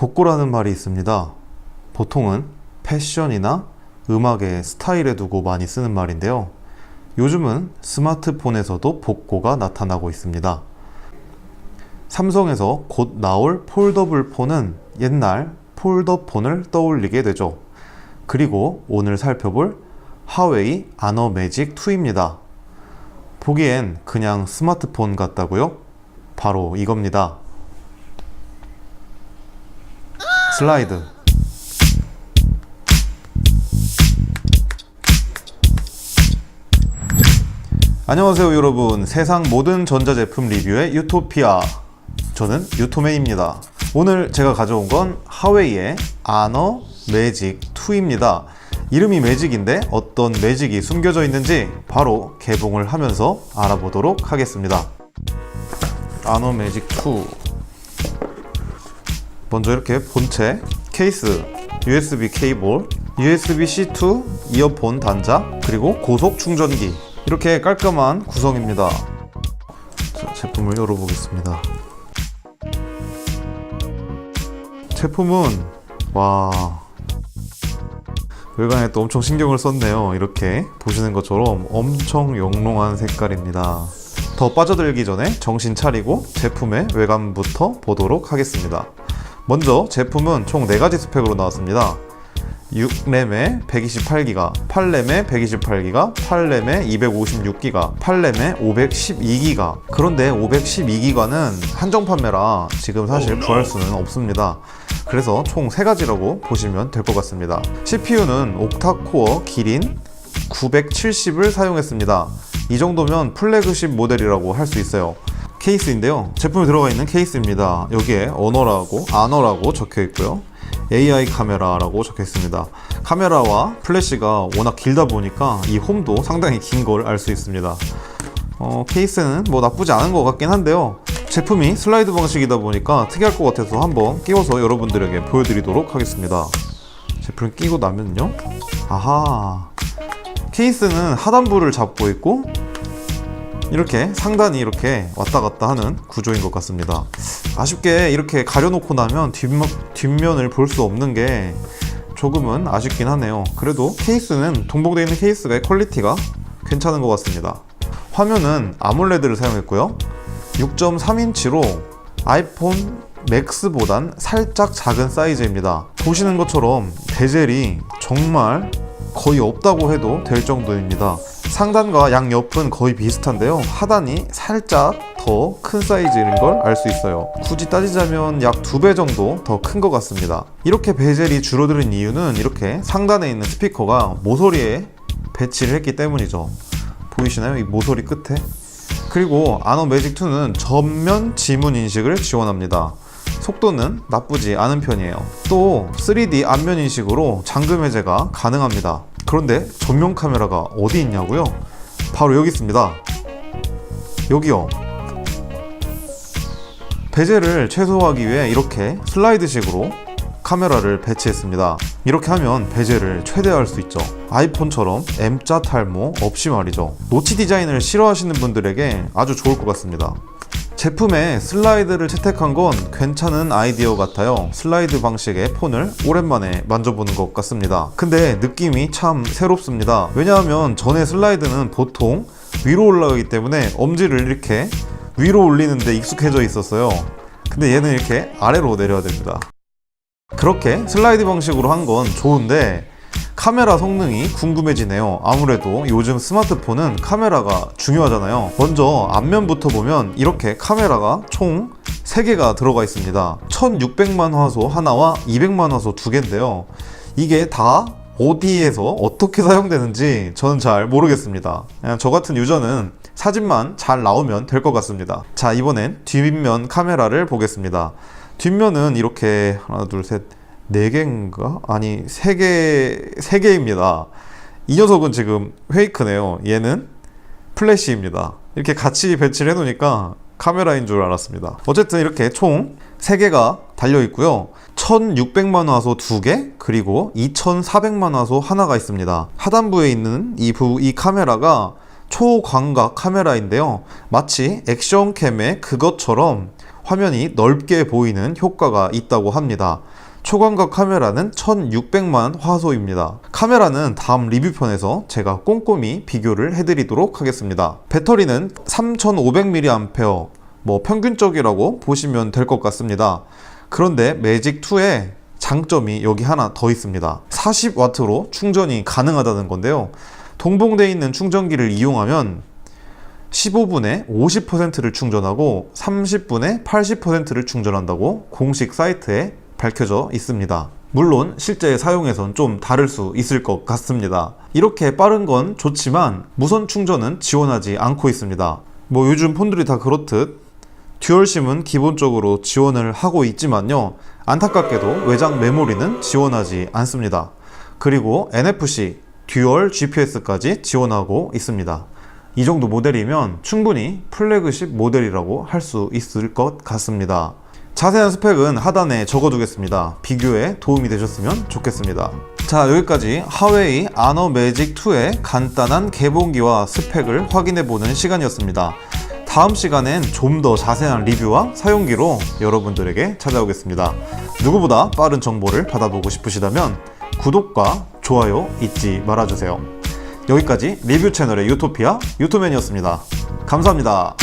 복고라는 말이 있습니다. 보통은 패션이나 음악의 스타일에 두고 많이 쓰는 말인데요. 요즘은 스마트폰에서도 복고가 나타나고 있습니다. 삼성에서 곧 나올 폴더블 폰은 옛날 폴더폰을 떠올리게 되죠. 그리고 오늘 살펴볼 하웨이 아너 매직 2입니다. 보기엔 그냥 스마트폰 같다고요? 바로 이겁니다. 슬라이드. 안녕하세요 여러분. 세상 모든 전자제품 리뷰의 유토피아. 저는 유토맨입니다. 오늘 제가 가져온 건 하웨이의 아너 매직 2입니다. 이름이 매직인데 어떤 매직이 숨겨져 있는지 바로 개봉을 하면서 알아보도록 하겠습니다. 아너 매직 2 먼저 이렇게 본체, 케이스, USB 케이블, USB-C2 이어폰 단자, 그리고 고속 충전기 이렇게 깔끔한 구성입니다. 자, 제품을 열어보겠습니다. 제품은 와 외관에 또 엄청 신경을 썼네요. 이렇게 보시는 것처럼 엄청 영롱한 색깔입니다. 더 빠져들기 전에 정신 차리고 제품의 외관부터 보도록 하겠습니다. 먼저 제품은 총 4가지 스펙으로 나왔습니다. 6램에 128기가, 8램에 128기가, 8램에 256기가, 8램에 512기가. 그런데 512기가는 한정 판매라 지금 사실 구할 수는 없습니다. 그래서 총 3가지라고 보시면 될 것 같습니다. CPU는 옥타코어 기린 970을 사용했습니다. 이 정도면 플래그십 모델이라고 할 수 있어요. 케이스인데요. 제품에 들어가 있는 케이스입니다. 여기에 언어라고, 아너라고 적혀 있고요. AI 카메라라고 적혀 있습니다. 카메라와 플래시가 워낙 길다 보니까 이 홈도 상당히 긴 걸 알 수 있습니다. 어, 케이스는 뭐 나쁘지 않은 것 같긴 한데요. 제품이 슬라이드 방식이다 보니까 특이할 것 같아서 한번 끼워서 여러분들에게 보여드리도록 하겠습니다. 제품을 끼고 나면요. 아하. 케이스는 하단부를 잡고 있고 이렇게 상단이 이렇게 왔다 갔다 하는 구조인 것 같습니다. 아쉽게 이렇게 가려놓고 나면 뒷면, 뒷면을 볼 수 없는 게 조금은 아쉽긴 하네요. 그래도 케이스는 동봉되어 있는 케이스의 퀄리티가 괜찮은 것 같습니다. 화면은 아몰레드를 사용했고요. 6.3인치로 아이폰 맥스보단 살짝 작은 사이즈입니다. 보시는 것처럼 베젤이 정말 거의 없다고 해도 될 정도입니다. 상단과 양 옆은 거의 비슷한데요. 하단이 살짝 더 큰 사이즈인 걸 알 수 있어요. 굳이 따지자면 약 두 배 정도 더 큰 것 같습니다. 이렇게 베젤이 줄어드는 이유는 이렇게 상단에 있는 스피커가 모서리에 배치를 했기 때문이죠. 보이시나요? 이 모서리 끝에? 그리고 아노 매직 2는 전면 지문 인식을 지원합니다. 속도는 나쁘지 않은 편이에요. 또 3D 안면 인식으로 잠금 해제가 가능합니다. 그런데 전면 카메라가 어디 있냐고요? 바로 여기 있습니다. 여기요. 베젤을 최소화하기 위해 이렇게 슬라이드식으로 카메라를 배치했습니다. 이렇게 하면 베젤을 최대화할 수 있죠. 아이폰처럼 M자 탈모 없이 말이죠. 노치 디자인을 싫어하시는 분들에게 아주 좋을 것 같습니다. 제품에 슬라이드를 채택한 건 괜찮은 아이디어 같아요. 슬라이드 방식의 폰을 오랜만에 만져보는 것 같습니다. 근데 느낌이 참 새롭습니다. 왜냐하면 전에 슬라이드는 보통 위로 올라가기 때문에 엄지를 이렇게 위로 올리는데 익숙해져 있었어요. 근데 얘는 이렇게 아래로 내려야 됩니다. 그렇게 슬라이드 방식으로 한 건 좋은데 카메라 성능이 궁금해지네요. 아무래도 요즘 스마트폰은 카메라가 중요하잖아요. 먼저 앞면부터 보면 이렇게 카메라가 총 3개가 들어가 있습니다. 1600만 화소 하나와 200만 화소 두 개인데요. 이게 다 어디에서 어떻게 사용되는지 저는 잘 모르겠습니다. 그냥 저 같은 유저는 사진만 잘 나오면 될 것 같습니다. 자, 이번엔 뒷면 카메라를 보겠습니다. 뒷면은 이렇게 하나, 둘, 셋, 네 개인가? 아니, 세 개, 세 개입니다. 이 녀석은 지금 페이크네요. 얘는 플래시입니다. 이렇게 같이 배치를 해놓으니까 카메라인 줄 알았습니다. 어쨌든 이렇게 총 3개가 달려 있고요. 1600만 화소 2개, 그리고 2400만 화소 하나가 있습니다. 하단부에 있는 이, 부, 이 카메라가 초광각 카메라인데요. 마치 액션캠의 그것처럼 화면이 넓게 보이는 효과가 있다고 합니다. 초광각 카메라는 1600만 화소입니다. 카메라는 다음 리뷰편에서 제가 꼼꼼히 비교를 해드리도록 하겠습니다. 배터리는 3500mAh, 뭐 평균적이라고 보시면 될 것 같습니다. 그런데 매직2의 장점이 여기 하나 더 있습니다. 40W로 충전이 가능하다는 건데요. 동봉되어 있는 충전기를 이용하면 15분에 50%를 충전하고 30분에 80%를 충전한다고 공식 사이트에 밝혀져 있습니다. 물론 실제 사용에선 좀 다를 수 있을 것 같습니다. 이렇게 빠른 건 좋지만 무선 충전은 지원하지 않고 있습니다. 뭐 요즘 폰들이 다 그렇듯 듀얼심은 기본적으로 지원을 하고 있지만요. 안타깝게도 외장 메모리는 지원하지 않습니다. 그리고 NFC, 듀얼 GPS까지 지원하고 있습니다. 이 정도 모델이면 충분히 플래그십 모델이라고 할 수 있을 것 같습니다. 자세한 스펙은 하단에 적어두겠습니다. 비교에 도움이 되셨으면 좋겠습니다. 자, 여기까지 하웨이 아너 매직 2의 간단한 개봉기와 스펙을 확인해보는 시간이었습니다. 다음 시간엔 좀 더 자세한 리뷰와 사용기로 여러분들에게 찾아오겠습니다. 누구보다 빠른 정보를 받아보고 싶으시다면 구독과 좋아요 잊지 말아주세요. 여기까지 리뷰 채널의 유토피아 유토맨이었습니다. 감사합니다.